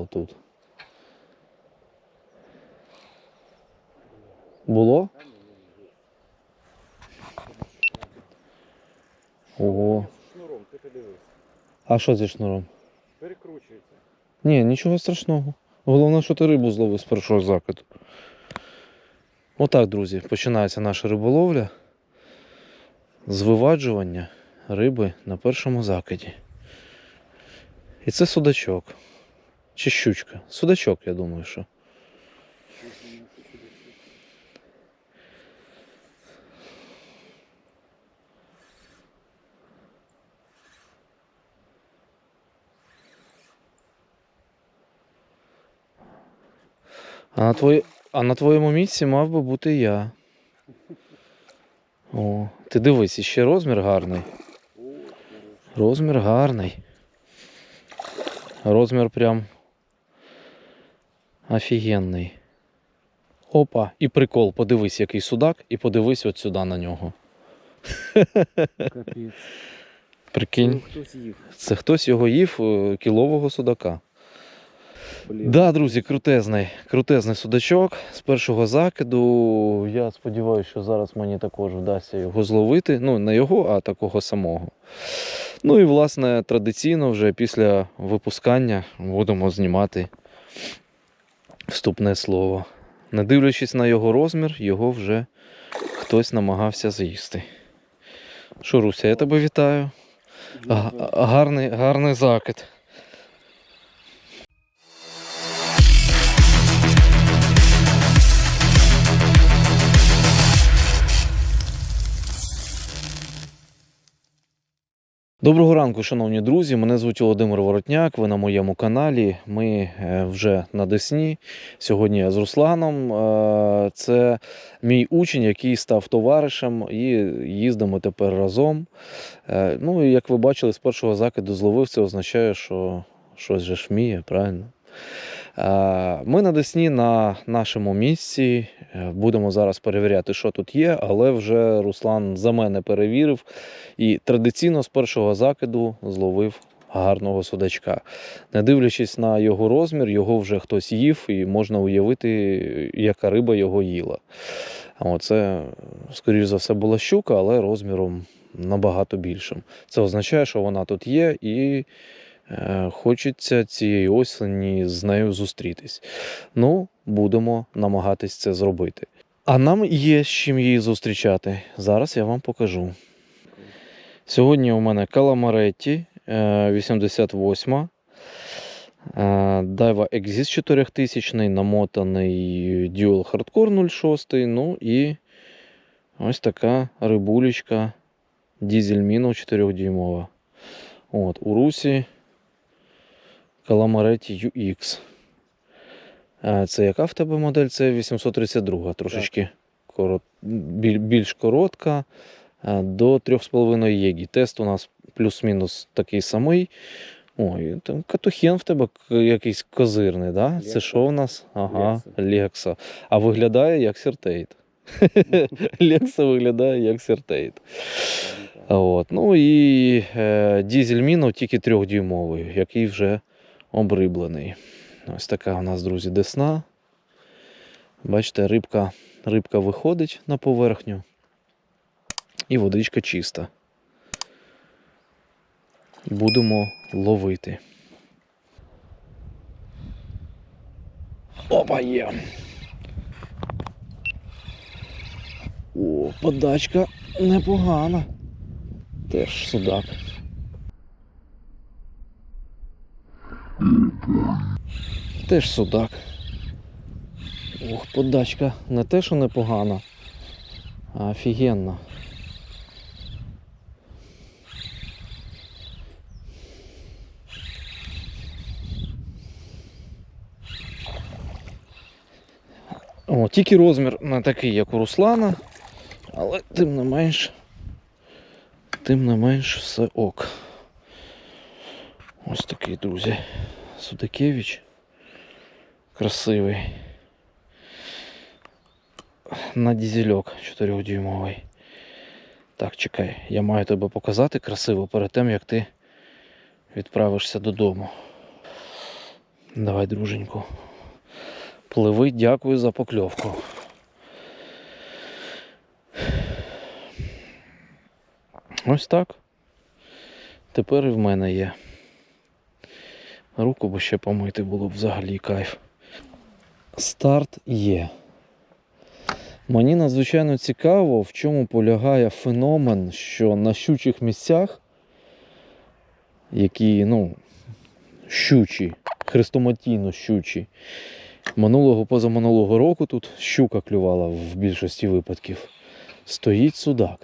було тут. Було? Ого. Шнуром, ти подивись. А що зі шнуром? Перекручується. Ні, нічого страшного. Головне, що ти рибу зловив з першого закиду. Отак, друзі, починається наша риболовля. З виваджування риби на першому закиді. І це судачок. Чи щучка? Судачок, я думаю, що. А на, твої... а на твоєму місці мав би бути я. О, ти дивись, ще розмір гарний. Розмір гарний. Розмір прям офігенний. Опа, і прикол, подивись, який судак, і подивись от сюди на нього. Капець. Прикинь, Ну, Хтось їв. це хтось його їв е, кілового судака. Блін. Да, друзі, крутезний, крутезний судачок з першого закиду. Я сподіваюся, що зараз мені також вдасться його зловити. Ну, не його, а такого самого. Ну і, власне, традиційно вже після випускання будемо знімати вступне слово. Не дивлячись на його розмір, його вже хтось намагався з'їсти. Шуруся, я тебе вітаю. Гарний, гарний закид. Доброго ранку, шановні друзі. Мене звуть Володимир Воротняк. Ви на моєму каналі. Ми е, вже на Десні. Сьогодні з Русланом. Е, Це мій учень, який став товаришем, і їздимо тепер разом. Е, Ну і як ви бачили, з першого закиду зловив, це означає, що щось же шміє, правильно? Е, Ми на Десні на нашому місці. Е, Будемо зараз перевіряти, що тут є, але вже Руслан за мене перевірив і традиційно з першого закиду зловив гарного судачка. Не дивлячись на його розмір, його вже хтось їв, і можна уявити, яка риба його їла. А Оце, скоріш за все, була щука, але розміром набагато більшим. Це означає, що вона тут є, і хочеться цієї осені з нею зустрітись. Ну, будемо намагатись це зробити. А нам є з чим її зустрічати. Зараз я вам покажу. Сьогодні у мене Каламаретті е, 88. е, Daiwa Exis 4000, намотаний Dual Hardcore 06. Ну і ось така рибулечка Diesel Mino 4 дюймова. От, у Русі Calamаретті UX. Це яка в тебе модель? Це 832, трошечки корот, більш коротка. До 3,5 єгі. Тест у нас плюс-мінус такий самий. Ой, там катухен в тебе якийсь козирний, да? Це що у нас? Ага, Лекса. Лекса. А виглядає як сертейт. Лекса виглядає як сертейт. От. Ну і е, дізель Міно тільки трьохдюймовий, який вже обриблений. Ось така у нас, друзі, десна. Бачите, рибка, рибка виходить на поверхню. І водичка чиста. Будемо ловити. Опа, є. О, подачка непогана. Теж судак. Теж судак. Ох, подачка не те, що непогана, а офігенна. О, тільки розмір не такий, як у Руслана, але тим не менш, тим не менш все ок. Ось такий, друзі. Судакевич. Красивий. На дізельок 4-дюймовий. Так, чекай, я маю тебе показати красиво перед тим, як ти відправишся додому. Давай, друженьку. Пливи, дякую за покльовку. Ось так. Тепер і в мене є. Руку би ще помити було б взагалі кайф. Старт є. Мені надзвичайно цікаво, в чому полягає феномен, що на щучих місцях, які, ну, щучі, хрестоматійно щучі, минулого позаминулого року тут щука клювала в більшості випадків. Стоїть судак.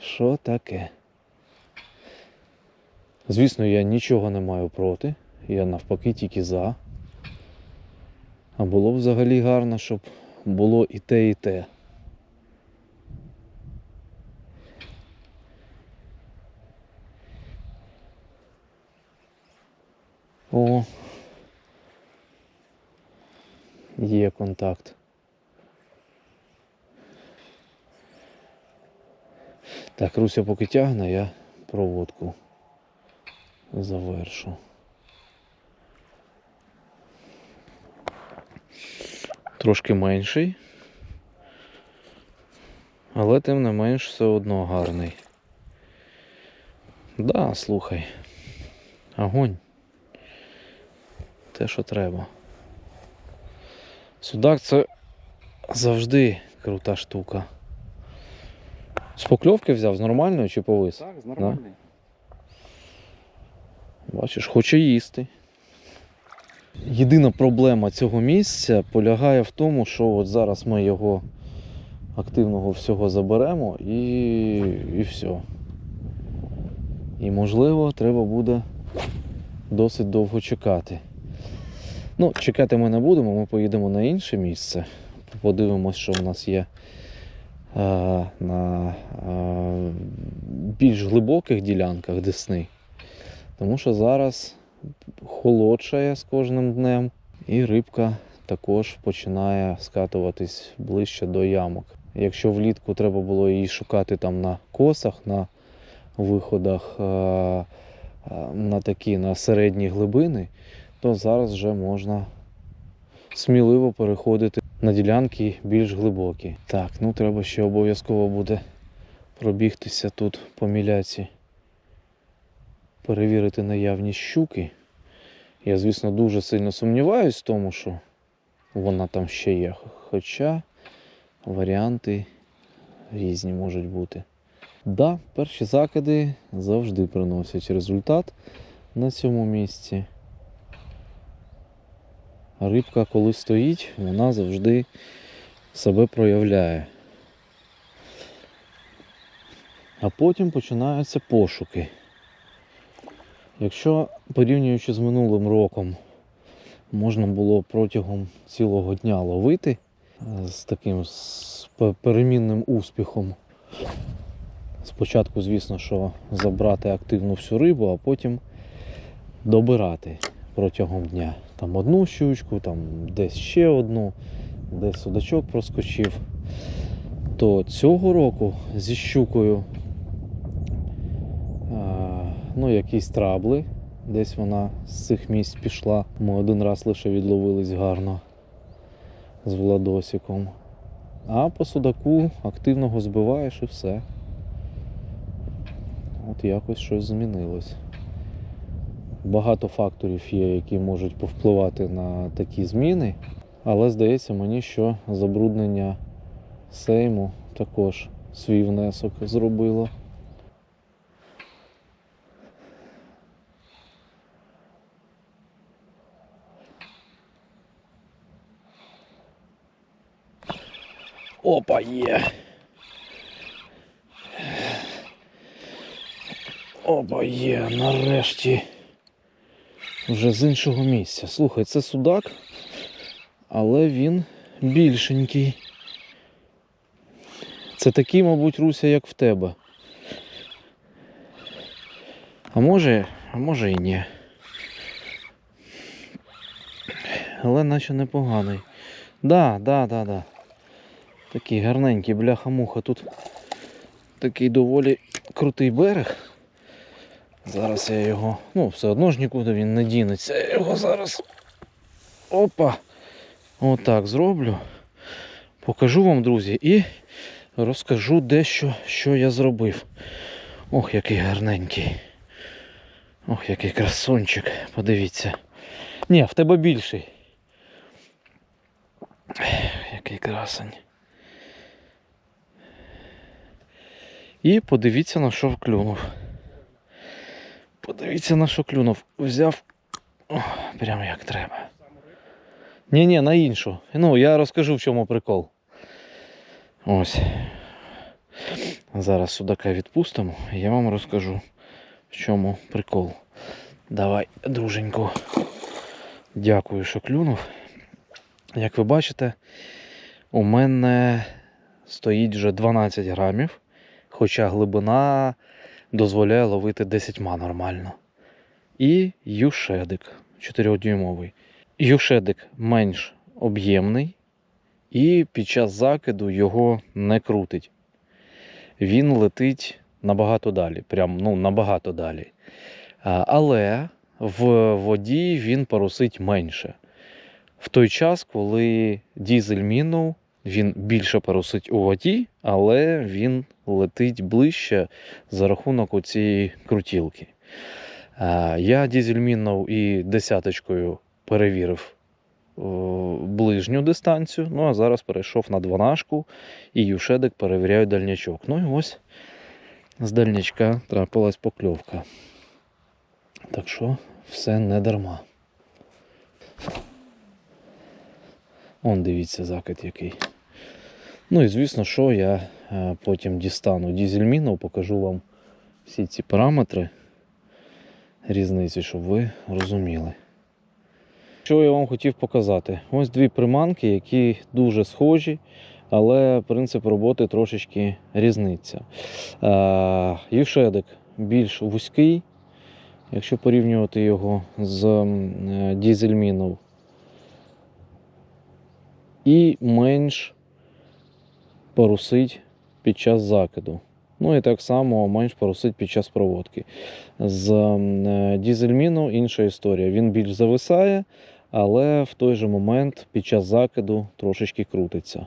Що таке? Звісно, я нічого не маю проти. Я навпаки тільки за. А було б взагалі гарно, щоб було і те, і те. О. Є контакт. Так, Руся поки тягне, я проводку завершу. Трошки менший. Але тим не менш все одно гарний. Да, слухай. Огонь. Те, що треба. Судак це завжди крута штука. З покльовки взяв з нормальної чи повис? Так, з нормальний. Бачиш, хоче їсти. Єдина проблема цього місця полягає в тому, що от зараз ми його активного всього заберемо і, і все. І можливо, треба буде досить довго чекати. Ну, чекати ми не будемо, ми поїдемо на інше місце. Подивимось, що в нас є е, на е, більш глибоких ділянках Десни. Тому що зараз холодшає з кожним днем, і рибка також починає скатуватись ближче до ямок. Якщо влітку треба було її шукати там на косах, на виходах е, е, на такі на середні глибини, то зараз вже можна сміливо переходити на ділянки більш глибокі. Так, ну треба ще обов'язково буде пробігтися тут по міляці перевірити наявність щуки. Я, звісно, дуже сильно сумніваюсь в тому, що вона там ще є. Хоча варіанти різні можуть бути. Да, перші закиди завжди приносять результат на цьому місці. Рибка, коли стоїть, вона завжди себе проявляє. А потім починаються пошуки. Якщо порівнюючи з минулим роком, можна було протягом цілого дня ловити е, з таким з перемінним успіхом. Спочатку, звісно, що забрати активну всю рибу, а потім добирати протягом дня. Там одну щучку, там десь ще одну, десь судачок проскочив. То цього року зі щукою ну, якісь трабли. Десь вона з цих місць пішла. Ми один раз лише відловились гарно з Владосиком. А по судаку активного збиваєш і все. От якось щось змінилось. Багато факторів є, які можуть повпливати на такі зміни, але здається мені, що забруднення сейму також свій внесок зробило. Опа, є. Опа, є, нарешті. Вже з іншого місця. Слухай, це судак, але він більшенький. Це такий, мабуть, Руся, як в тебе. А може, а може і ні. Але наче непоганий. Да, да, да, да. Такий гарненький бляха-муха. Тут такий доволі крутий берег. Зараз я його. Ну, все одно ж нікуди він не дінеться. Я його зараз. Опа! Отак зроблю. Покажу вам, друзі, і розкажу дещо, що я зробив. Ох, який гарненький. Ох, який красунчик. Подивіться. Ні, в тебе більший. Який красень. І подивіться на що клюнув. Подивіться на що клюнув. Взяв. О, прямо як треба. Ні, ні, на іншу. Ну, я розкажу, в чому прикол. Ось. Зараз судака відпустимо, і я вам розкажу, в чому прикол. Давай, друженько. Дякую, що клюнув. Як ви бачите, у мене стоїть вже 12 грамів, хоча глибина дозволяє ловити 10 нормально. І юшедик 4-дюймовий. Юшедик менш об'ємний, і під час закиду його не крутить. Він летить набагато далі, прям ну, набагато далі. Але в воді він парусить менше. В той час, коли дізель мінув, він більше парусить у воді, але він летить ближче за рахунок оцієї крутілки. Я дізельмінув і десяточкою перевірив ближню дистанцію. Ну а зараз перейшов на дванашку і юшедик перевіряю дальнячок. Ну і ось з дальнячка трапилась покльовка. Так що все не дарма. Он дивіться закид який. Ну і звісно, що я е, потім дістану дізельміну, покажу вам всі ці параметри різниці, щоб ви розуміли. Що я вам хотів показати? Ось дві приманки, які дуже схожі, але принцип роботи трошечки різниця. Е, Юшедик більш вузький, якщо порівнювати його з е, дізельмінов. І менш парусить під час закиду. Ну і так само менш парусить під час проводки. З е, дізельміну інша історія. Він більш зависає, але в той же момент під час закиду трошечки крутиться.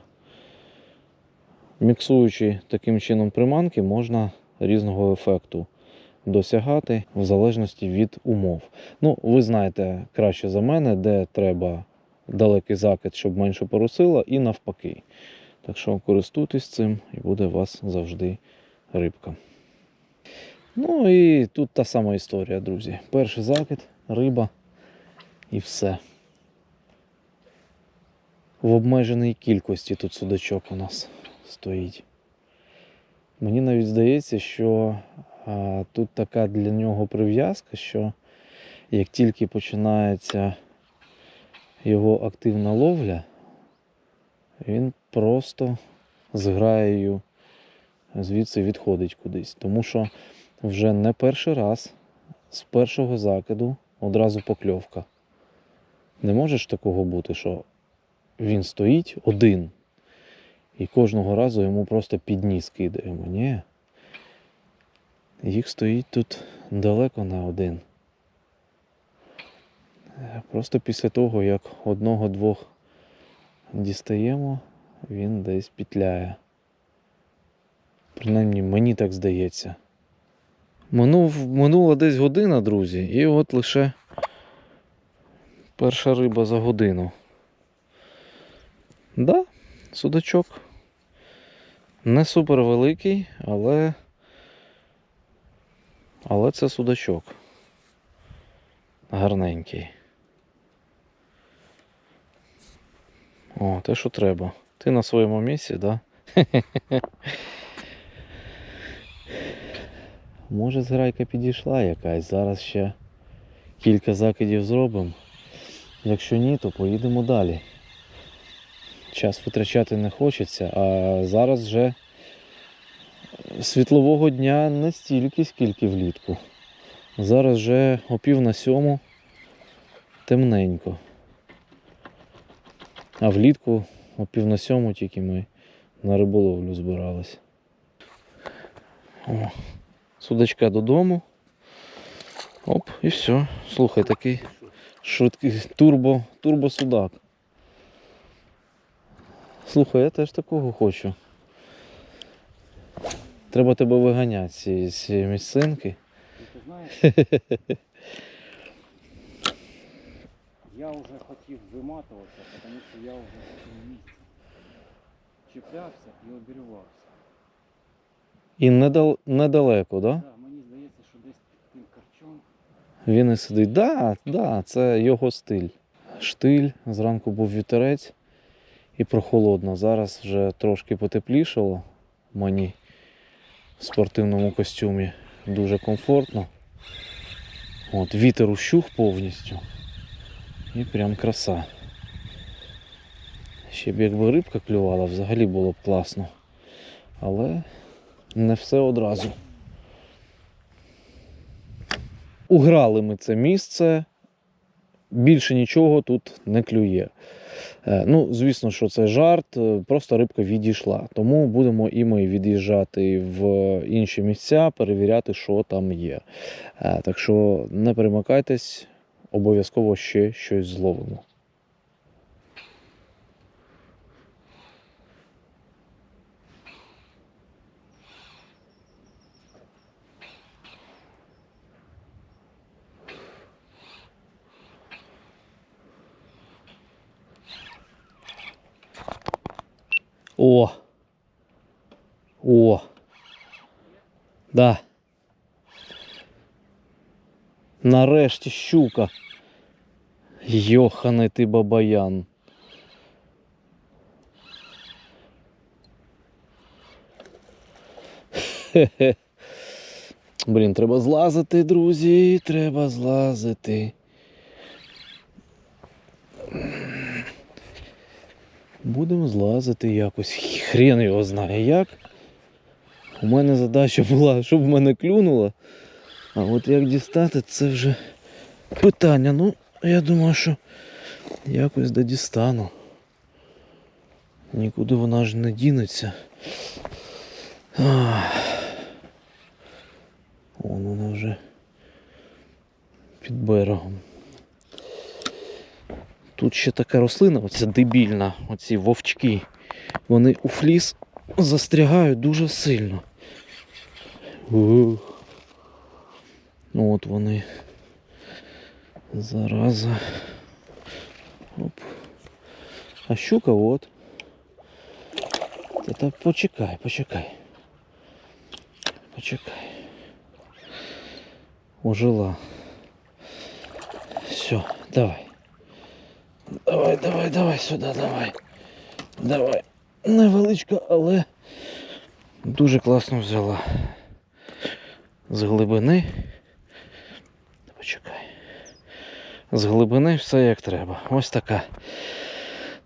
Міксуючи таким чином приманки, можна різного ефекту досягати в залежності від умов. Ну, ви знаєте краще за мене, де треба далекий закид, щоб менше порусило, і навпаки. Так що користуйтесь цим і буде у вас завжди рибка. Ну і тут та сама історія, друзі. Перший закид, риба і все. В обмеженій кількості тут судачок у нас стоїть. Мені навіть здається, що а, тут така для нього прив'язка, що як тільки починається його активна ловля, він просто з граєю звідси відходить кудись. Тому що вже не перший раз з першого закиду одразу покльовка. Не може ж такого бути, що він стоїть один і кожного разу йому просто під ніс кидаємо. Ні. Їх стоїть тут далеко не один. Просто після того, як одного-двох дістаємо, він десь пітляє. Принаймні мені так здається. Минув, минула десь година, друзі, і от лише перша риба за годину. Да, судачок. Не супер великий, але. Але це судачок. Гарненький. О, те, що треба. Ти на своєму місці, да? Може, зграйка підійшла якась. Зараз ще кілька закидів зробимо. Якщо ні, то поїдемо далі. Час витрачати не хочеться, а зараз вже світлового дня не стільки, скільки влітку. Зараз вже о пів на сьому темненько. А влітку о пів на сьому тільки ми на риболовлю збирались. О, судачка додому. Оп, і все. Слухай, такий швидкий турбо, турбосудак. Слухай, я теж такого хочу. Треба тебе виганяти з цієї- місцинки. Ти знаєш, я вже хотів виматуватися, тому що я вже в місці чіплявся і обірвався. І недал, недалеко, так? Да? Да, мені здається, що десь під тим карчом Він і сидить. Да, да, це його стиль. Штиль, зранку був вітерець і прохолодно. Зараз вже трошки потеплішало мені в спортивному костюмі. Дуже комфортно. От, вітер ущух повністю. І прям краса. Ще б якби рибка клювала, взагалі було б класно. Але не все одразу. Уграли ми це місце. Більше нічого тут не клює. Е, Ну, звісно, що це жарт, е, просто рибка відійшла. Тому будемо і ми від'їжджати в інші місця, перевіряти, що там є. Е, Так що не перемикайтесь, обов'язково ще щось зловимо. О! О! Да. Нарешті щука. Йоханий ти бабаян. Хе-хе. Блін, треба злазити, друзі, треба злазити. Будемо злазити якось. Хрен його знає як. У мене задача була, щоб мене клюнуло. А от як дістати, це вже питання. Ну, я думаю, що якось додістану. Нікуди вона ж не дінеться. Вон вона вже під берегом. Тут ще така рослина, оця дебільна, оці вовчки. Вони у фліс застрягають дуже сильно. Ух. Ну от вони. Зараза. Оп. А щука от. Та, почекай, почекай. Почекай. Ожила. Все, давай. Давай, давай, давай сюди, давай. Давай. Невеличка, але дуже класно взяла. З глибини. Почекай. З глибини все як треба. Ось така.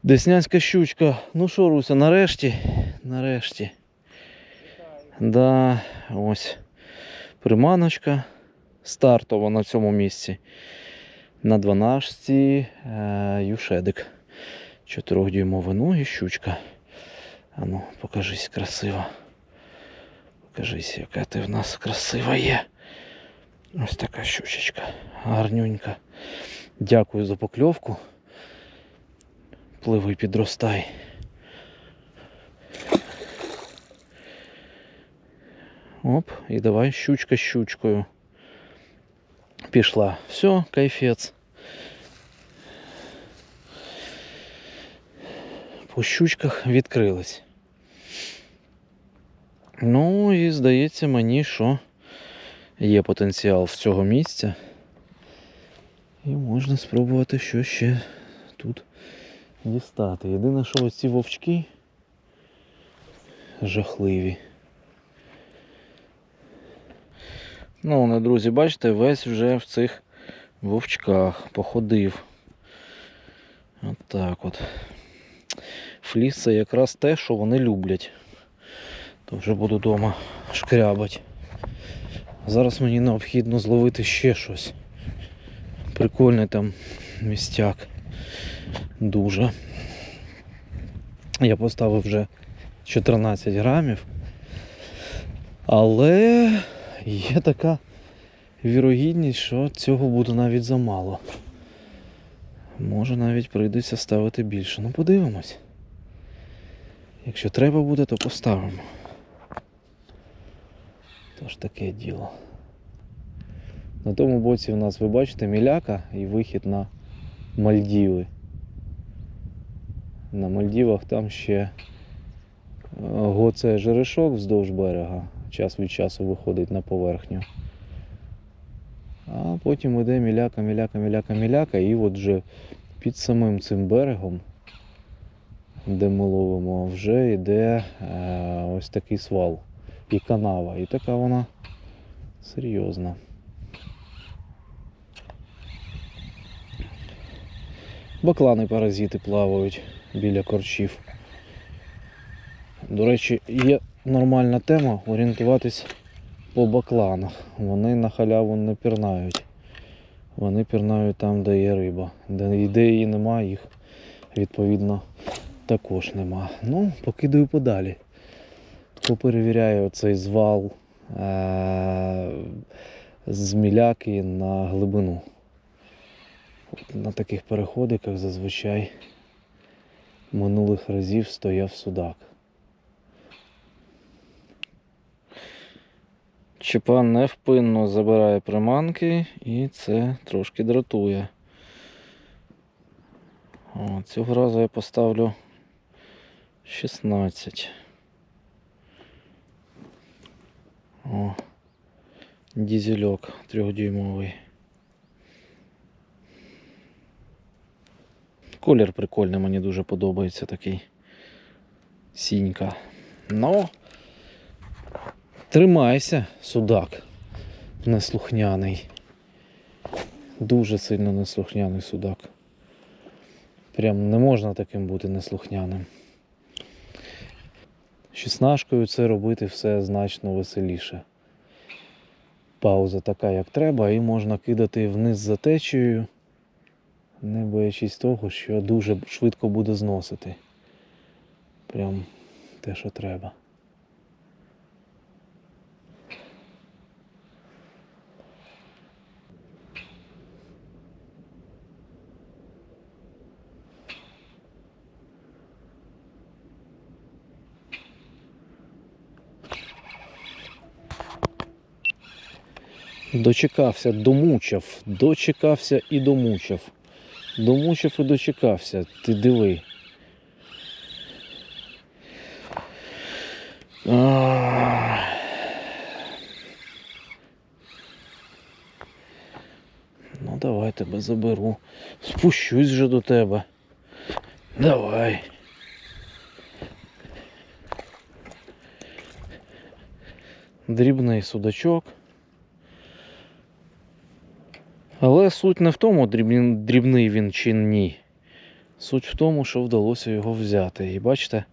Деснянська щучка. Ну що, Руся, нарешті? Нарешті. Да, ось. Приманочка стартова на цьому місці. На 12 е, юшедик. 4-дюймові ноги щучка. Ану, покажись красиво. Покажись, яка ти в нас красива є. Ось така щучечка. Гарнюнька. Дякую за покльовку. Пливи підростай. Оп, і давай щучка щучкою. Пішла. Все, кайфець. По щучках відкрились. Ну і здається мені, що є потенціал в цього місця. І можна спробувати що ще тут дістати. Єдине, що ось ці вовчки жахливі. Ну, вони, друзі, бачите, весь вже в цих вовчках походив. От так от. Фліс це якраз те, що вони люблять. То вже буду вдома шкрябать. Зараз мені необхідно зловити ще щось. Прикольний там містяк. Дуже. Я поставив вже 14 грамів. Але є така вірогідність, що цього буде навіть замало. Може навіть прийдеться ставити більше. Ну подивимось. Якщо треба буде, то поставимо. Тож таке діло. На тому боці у нас, ви бачите, міляка і вихід на Мальдіви. На Мальдівах там ще е, го це жерешок вздовж берега. Час від часу виходить на поверхню. А потім іде міляка, міляка, міляка, міляка, і от вже під самим цим берегом, де ми ловимо, вже йде е, ось такий свал і канава. І така вона серйозна. Баклани паразити плавають біля корчів. До речі, є нормальна тема орієнтуватись по бакланах. Вони на халяву не пірнають. Вони пірнають там, де є риба. Де, де її нема, їх відповідно також нема. Ну, покидаю подалі. Поперевіряю цей звал е- з міляки на глибину. На таких переходиках зазвичай минулих разів стояв судак. Чепан невпинно забирає приманки і це трошки дратує. О, цього разу я поставлю 16. О, дізельок трьохдюймовий. Колір прикольний, мені дуже подобається такий. Сінька. Ну, тримайся, судак. Неслухняний. Дуже сильно неслухняний судак. Прям не можна таким бути неслухняним. Шістнашкою це робити все значно веселіше. Пауза така, як треба, і можна кидати вниз за течією, не боячись того, що дуже швидко буде зносити. Прям те, що треба. Дочекався, домучав, дочекався і домучав. Домучив і дочекався. Ти диви. Ну, давай тебе заберу. Спущусь вже до тебе. Давай. Дрібний судачок. Але суть не в тому, дрібний, він чи ні. Суть в тому, що вдалося його взяти. І бачите,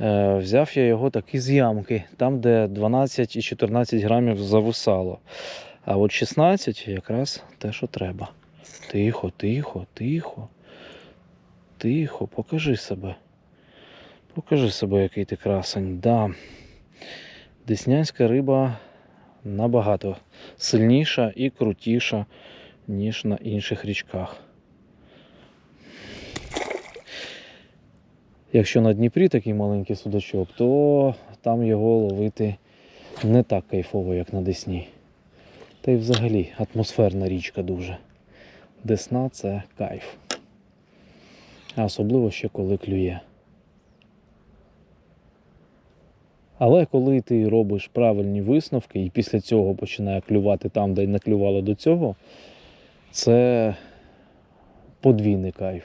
е, взяв я його так із ямки, там, де 12 і 14 грамів зависало. А от 16 якраз те, що треба. Тихо, тихо, тихо. Тихо, покажи себе. Покажи себе, який ти красень. Да. Деснянська риба набагато сильніша і крутіша, ніж на інших річках. Якщо на Дніпрі такий маленький судачок, то там його ловити не так кайфово, як на Десні. Та й взагалі атмосферна річка дуже. Десна це кайф. А особливо ще коли клює. Але коли ти робиш правильні висновки і після цього починає клювати там, де не клювало до цього, це подвійний кайф.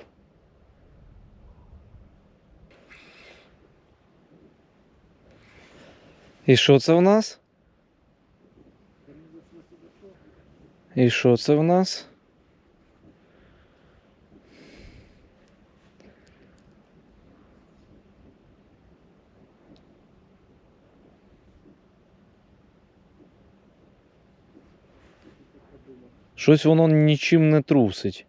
І що це в нас? І що це в нас? Щось воно нічим не трусить.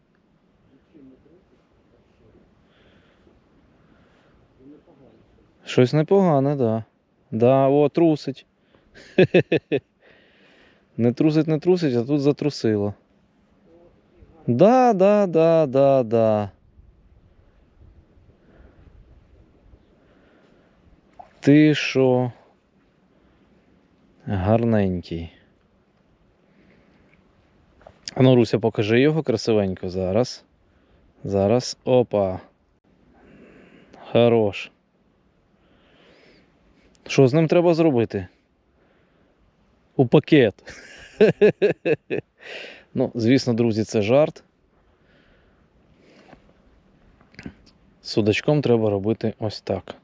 Щось непогане, да. Да, о, трусить. Не трусить, не трусить, а тут затрусило. Да, да, да, да, да. Ти що? Гарненький. А ну, Руся, покажи його красивенько зараз. Зараз. Опа. Хорош. Що з ним треба зробити? У пакет. ну, звісно, друзі, це жарт. Судачком треба робити ось так.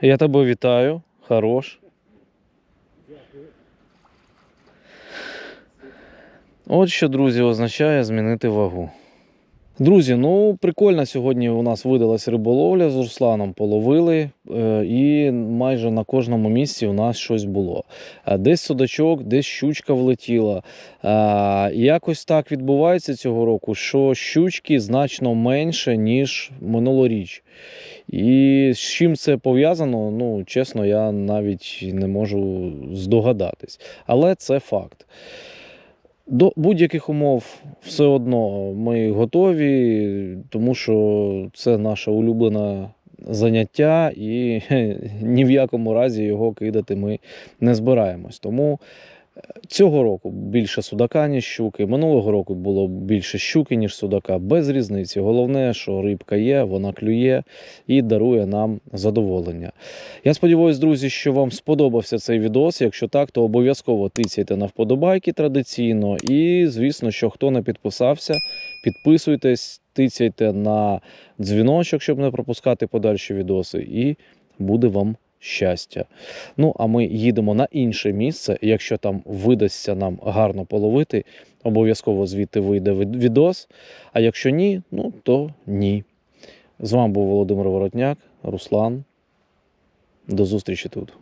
Я тебе вітаю. Хорош. От що, друзі, означає змінити вагу. Друзі, ну прикольно сьогодні у нас видалась риболовля з Русланом. Половили, е, і майже на кожному місці у нас щось було. Е, Десь судачок, десь щучка влетіла. Е, Якось так відбувається цього року, що щучки значно менше, ніж минулоріч. І з чим це пов'язано, ну чесно, я навіть не можу здогадатись. Але це факт. До будь-яких умов все одно ми готові, тому що це наше улюблене заняття, і ні в якому разі його кидати ми не збираємось. Тому цього року більше судака, ніж щуки. Минулого року було більше щуки, ніж судака. Без різниці. Головне, що рибка є, вона клює і дарує нам задоволення. Я сподіваюся, друзі, що вам сподобався цей відос. Якщо так, то обов'язково тицяйте на вподобайки традиційно. І, звісно, що хто не підписався, підписуйтесь, тицяйте на дзвіночок, щоб не пропускати подальші відоси. І буде вам щастя. Ну, а ми їдемо на інше місце. Якщо там видасться нам гарно половити, обов'язково звідти вийде відос. А якщо ні, ну то ні. З вами був Володимир Воротняк, Руслан. До зустрічі тут.